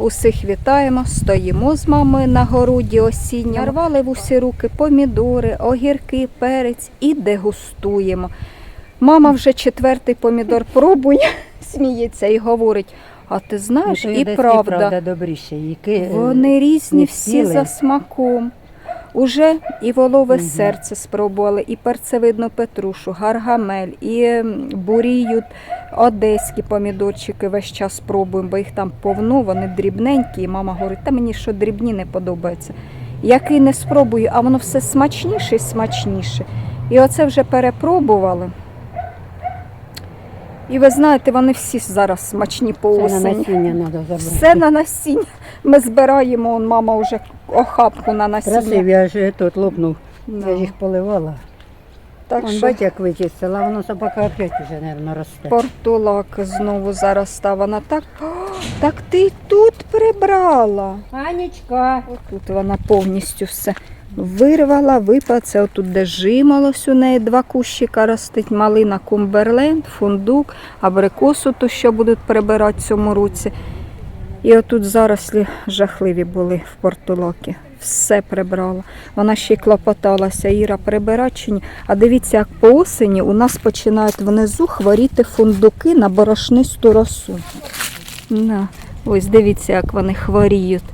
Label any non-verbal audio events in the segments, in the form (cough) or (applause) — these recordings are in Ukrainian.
усіх вітаємо. Стоїмо з мамою на городі осінньо. Нарвали в усі руки помідори, огірки, перець і дегустуємо. Мама вже четвертий помідор пробує, (laughs) сміється і говорить: а ти знаєш, і правда, правда добріше. Які, е, вони різні всі за смаком. Уже і волове Мгм. серце спробували, і перцевидну петрушу, гаргамель, і бурію, одеські помідорчики весь час спробуємо, бо їх там повно, вони дрібненькі. І мама говорить, та мені що дрібні не подобаються. Який не спробую, а воно все смачніше і смачніше. І оце вже перепробували. І ви знаєте, вони всі зараз смачні по Це на насіння треба забрати. Все на насіння. Ми збираємо, он мама вже охапку на насіння. Красиві, я ж тут лопнув. Да. Я ж їх поливала. Так Вон, що бать, як вичистила, воно собака опять вже, мабуть, росте. портулак знову зараз став. Вона так. О, так ти й тут прибрала. Анічка. Тут вона повністю все вирвала, випала. Це отут, де жимолось у неї два кущика ростить, малина кумберленд, фундук, абрикосу, то що будуть прибирати в цьому році. І отут зарослі жахливі були в портулокі. Все прибрала. Вона ще й клопоталася, Іра ні. А дивіться, як по осені у нас починають внизу хворіти фундуки на борошнисту росу. На. Ось дивіться, як вони хворіють.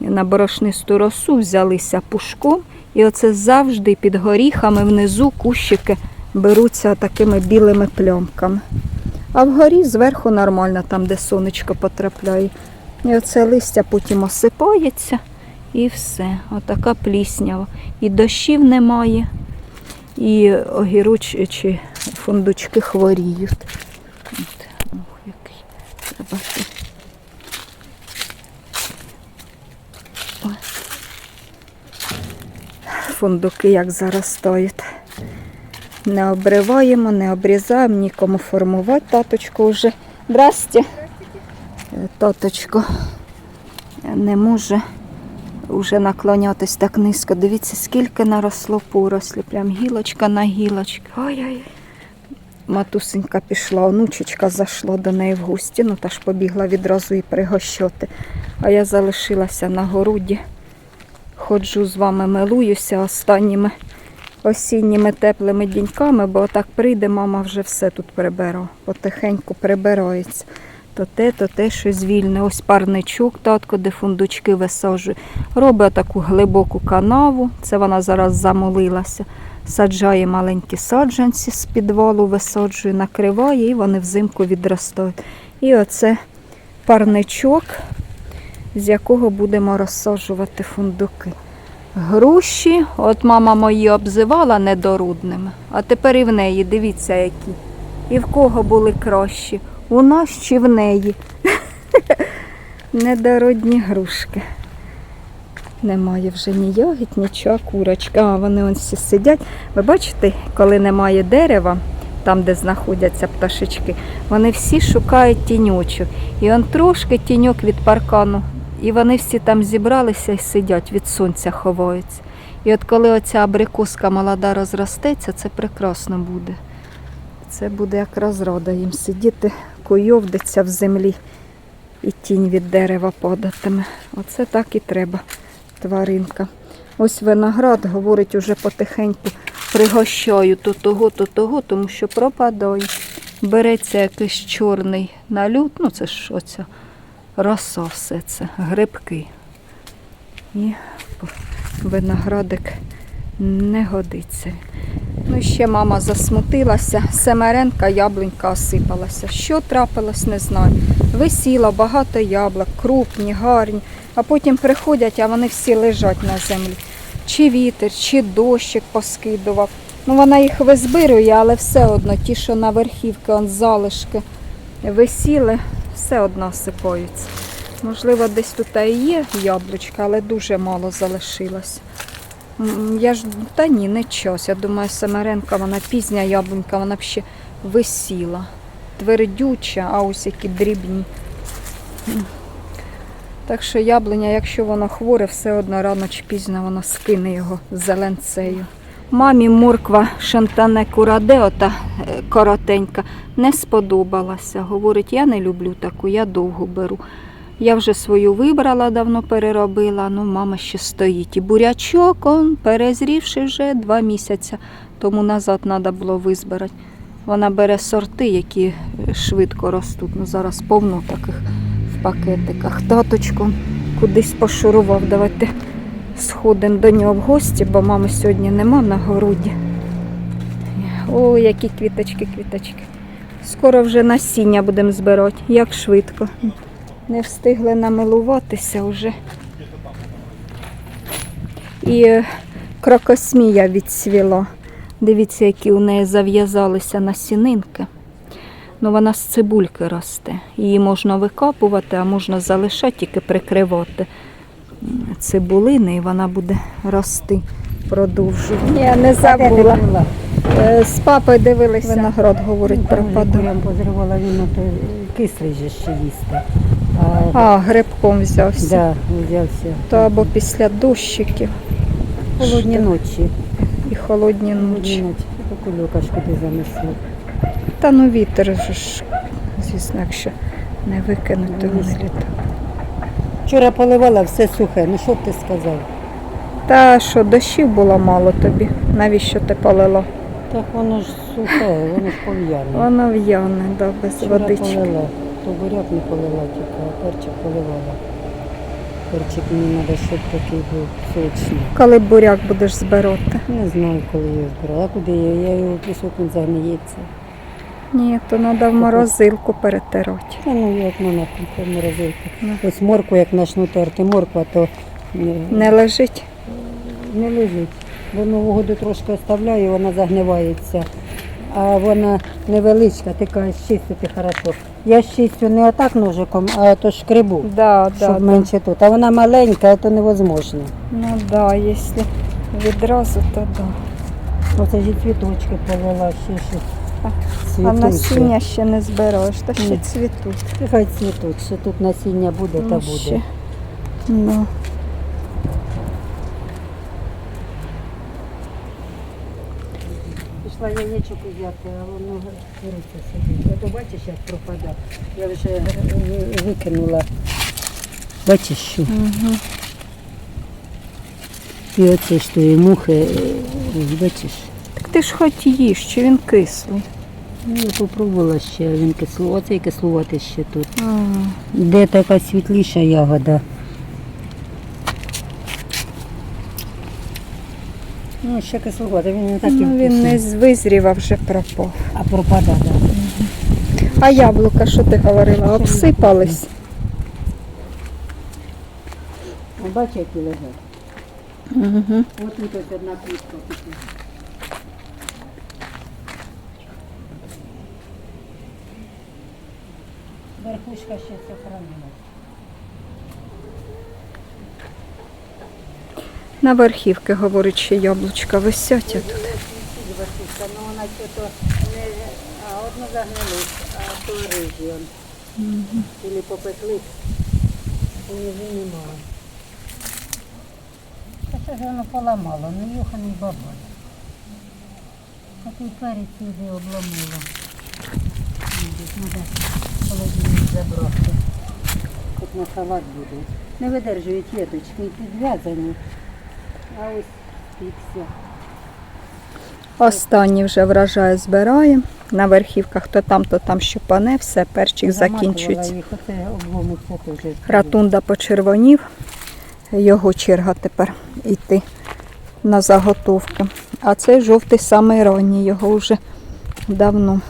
На борошнисту росу взялися пушком, і оце завжди під горіхами внизу кущики беруться такими білими плямками. А вгорі зверху нормально, там, де сонечко потрапляє. І оце листя потім осипається і все. Отака пліснява. І дощів немає, і огірочі фундучки хворіють. От, ох, який. Треба Фундуки як заростають. Не обриваємо, не обрізаємо, нікому формувати. Таточко вже. Здрасте. Е, Таточко не може вже наклонятись так низько. Дивіться, скільки наросло порослі. Прям гілочка на гілочці. Ой-ой. Матусенька пішла, онучечка зайшла до неї в гості, ну та ж побігла відразу і пригощати. А я залишилася на городі. Ходжу з вами, милуюся останніми осінніми теплими діньками, бо так прийде, мама вже все тут прибере. Потихеньку прибирається. То те, то те, щось вільне. Ось парничок, татко, де фундучки висаджує. Робить таку глибоку канаву. Це вона зараз замолилася. Саджає маленькі саджанці з підвалу, висаджує, накриває і вони взимку відростають. І оце парничок, з якого будемо розсаджувати фундуки. Груші, от мама мої обзивала недорудними, а тепер і в неї, дивіться які. І в кого були кращі? У нас чи в неї? (laughs) Недородні грушки. Немає вже ні ягід, нічого, курочка. А вони ось всі сидять. Ви бачите, коли немає дерева, там, де знаходяться пташечки, вони всі шукають тіньочок. І он трошки тіньок від паркану. І вони всі там зібралися і сидять, від сонця ховаються. І от коли оця абрикоска молода розростеться, це прекрасно буде. Це буде як розрада їм сидіти, куйовдиться в землі і тінь від дерева падатиме. Оце так і треба, тваринка. Ось виноград, говорить, уже потихеньку пригощаю то того, то того, тому що пропадає. Береться якийсь чорний налют, ну це ж оця роса все це, грибки. І виноградик не годиться. Ну, ще мама засмутилася, семеренка, яблунька осипалася. Що трапилось, не знаю. Висіло багато яблук, крупні, гарні, а потім приходять, а вони всі лежать на землі. Чи вітер, чи дощик поскидував. Ну, вона їх визбирує, але все одно ті, що на верхівки, он залишки висіли, все одно осипаються. Можливо, десь тут і є яблучка, але дуже мало залишилось. Я ж та ні, не час. Я думаю, Семеренка, вона пізня яблунька, вона б ще висіла. Твердюча, а ось які дрібні. Так що яблуня, якщо воно хворе, все одно рано чи пізно воно скине його зеленцею. Мамі морква шантане кураде, ота е, коротенька, не сподобалася. Говорить, я не люблю таку, я довго беру. Я вже свою вибрала, давно переробила, ну мама ще стоїть. І бурячок, он, перезрівши вже два місяці, тому назад треба було визбирати. Вона бере сорти, які е, швидко ростуть. Ну, зараз повно таких в пакетиках. Таточко кудись пошурував. Давайте сходимо до нього в гості, бо мами сьогодні нема на городі. О, які квіточки, квіточки. Скоро вже насіння будемо збирати. Як швидко. Не встигли намилуватися вже. І е, крокосмія відцвіла. Дивіться, які у неї зав'язалися насінинки. Ну, вона з цибульки росте. Її можна викапувати, а можна залишати, тільки прикривати цибулини, і вона буде рости. Продовжую. Я не забула. Е, З папою дивилися. Виноград говорить про паду. Прям позривала він кислий же ще їсти. А, А, грибком взявся. да, взявся. То або після дощиків Холодні ночі. і холодні ночі. Кульока ж куди занесло. Та ну вітер ж, звісно, якщо не викинути, то Ну, вони звісно. Вчора поливала все сухе. Ну що б ти сказав? Та що, дощів було мало тобі. Навіщо ти полила? Так воно ж сухе, воно ж пов'яне. Воно в'яне, да, без Вчора водички. полила. То буряк не полила, тільки а перчик поливала. Перчик мені треба, щоб такий був сочний. Коли буряк будеш збирати? Не знаю, коли я його збирала. А куди я? Я його в пісок він загниється. Ні, то треба в морозилку перетирати. Та ну як на напрямку морозилку. Ну. Ось морку, як почну терти морква, то не, Не лежить? не лежить. Бо Нового году трошки оставляю, вона загнивається. А вона невеличка, ти кажеш, чистити хорошо. Я чистю не отак ножиком, а то шкребу, Да, да, щоб да. менше тут. А вона маленька, це невозможно. Ну да, якщо відразу, то да. Оце ж і цвіточки полила, ще щось. А Цвітуть. насіння ще не збираєш, та ще Ні. цвітуть. Хай цвітуть, ще тут насіння буде, та Ну, буде. ще. Ну. Пішла яєчок взяти, а воно куриця сидить. А то бачиш, як пропадає. Я вже е, викинула. Бачиш що? Угу. І оце ж тої мухи, е, бачиш. Так ти ж хоч їж, чи він кислий. Ну, я попробувала ще, він кисло, оцей кислувати ще тут. А, Де така світліша ягода. Ну, ще кисловата, він не такий ну, він не визрів, а вже пропав. А пропада, так. А яблука, що ти говорила, обсипались? Да. Бачиш, які лежать. Угу. Ось тут ось одна квітка. пішла. Верхушка ще сохранилась. На верхівки, говорить, що яблучка висять тут. Ну вона ще то не, одно загнились, а то рижі. Или попекли, ніжі немає. Та це ж воно поламало, не юха, не баба. Такий перець вже обломило. Треба холодильник забрати. Тут на салат буде. Не видержують веточки, підв'язані. А ось спікся. Останні вже врожай збирає. На верхівках то там, то там щупане, все, перчик закінчується. Ратунда почервонів. Його черга тепер йти на заготовки. А цей жовтий самий ранній, його вже давно.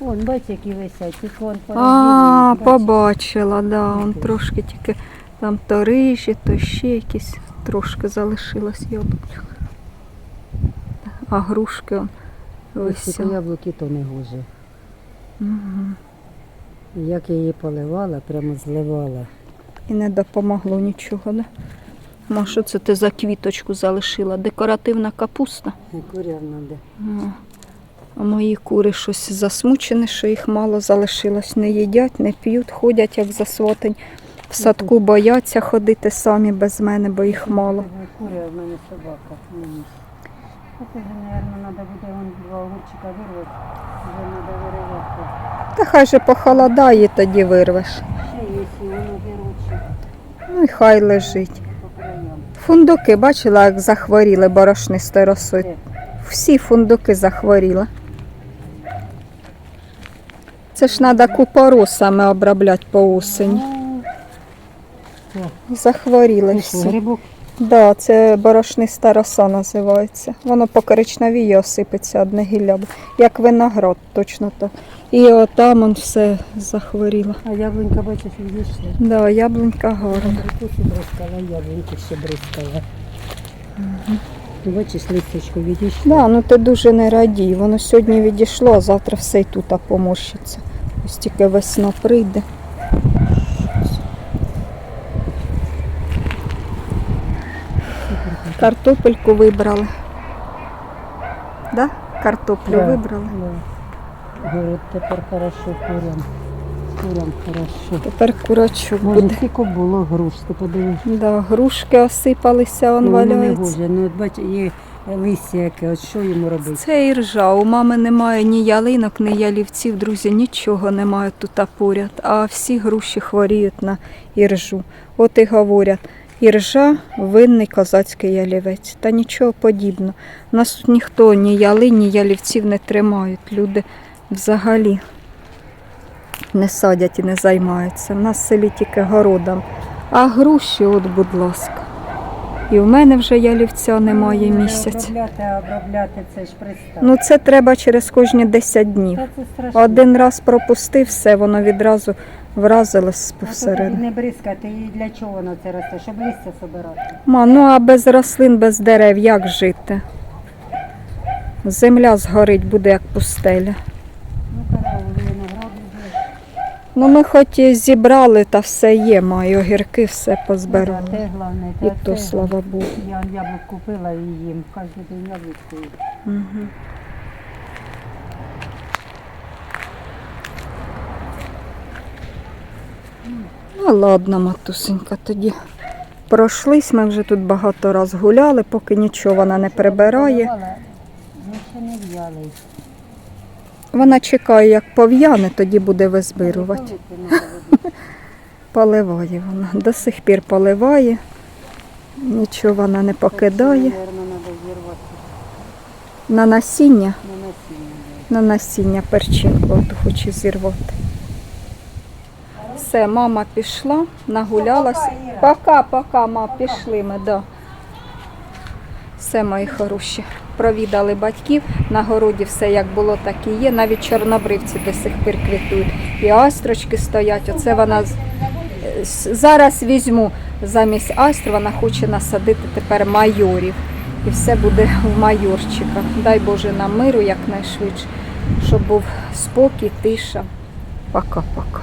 Вон, бачиш, які висять, тільки вон А, побачила, да. Он трошки тільки там то рижі, то ще якісь трошки залишилось яблучок. А грушки висять. яблуки то не гуже. Угу. Як я її поливала, прямо зливала. І не допомогло нічого, да? Ма, що це ти за квіточку залишила? Декоративна капуста. Курявна де. А, мої кури щось засмучені, що їх мало залишилось. Не їдять, не п'ють, ходять як засвотень. В садку бояться ходити самі без мене, бо їх мало. Кури, а в мене собака. Оце вже, мабуть, треба буде вон два огурчика вирвати. Вже треба виривати. Та хай же похолодає, тоді вирвеш. Ще є Ну і хай лежить. по краям. Фундуки, бачила, як захворіли борошнистою росою. Де? Всі фундуки захворіли. Це ж треба купоросами обробляти по осені. Це що, всі. грибок? Да, це борошниста роса називається. Воно по коричневій осипеться одне гілля, як виноград, точно так. І отам он все захворіло. А яблунька, бачиш, відійшла. Да, яблунька гарна. Абрикоси бризкала, яблуньки ще бризкала. Ти бачиш, листочко відійшло. Да, ну ти дуже не радій. Воно сьогодні відійшло, а завтра все й тут поморщиться. Ось тільки весна прийде. Картопельку вибрали. Да? Картоплю Да. вибрали. Да. Говорить, тепер хорошо курям. Курям хорошо. Тепер курочок Може, буде. тільки було груш, ти подивись. Да, грушки осипалися, он Ну, не валяється. Ну, от бач, є листя яке, от що йому робити? Це іржа. У мами немає ні ялинок, ні ялівців, друзі, нічого немає тут поряд. А всі груші хворіють на іржу. От і говорять, іржа винний козацький ялівець. Та нічого подібного. Нас тут ніхто ні ялин, ні ялівців не тримають. Люди взагалі не садять і не займаються. У нас в селі тільки городом. А груші, от, будь ласка. І в мене вже ялівця немає місяць. Обробляти, а обробляти це ж пристав. Ну це треба через кожні 10 днів. Один раз пропустив все, воно відразу то посередині. не бризкати, і для чого воно це росте? Щоб листя собирати. Ма, ну а без рослин, без дерев як жити? Земля згорить, буде як пустеля. Ну, коли виноград буде. Ну ми хоч і зібрали, та все є, маю огірки, все позбирали. Ну, да, Те головне, І те, то, слава Богу. Я яблук купила і їм. Кожен день яблучко їм. Угу. Ну ладно, матусенька, тоді пройшлись. Ми вже тут багато раз гуляли, поки нічого вона не прибирає. Вона чекає, як пов'яне, тоді буде визбирувати. (laughs) Поливає вона. До сих пір поливає. Нічого вона не покидає. На насіння. на насіння перчинку от хоче зірвати. Все, мама пішла, нагулялась. Пока, пока, ма, пішли ми, да. Все, мої хороші. Провідали батьків, на городі все як було, так і є. Навіть чорнобривці до сих пір квітують. І астрочки стоять. Оце вона зараз візьму замість астр, вона хоче насадити тепер майорів. І все буде в майорчиках. Дай Боже нам миру якнайшвидше, щоб був спокій, тиша. Пока-пока.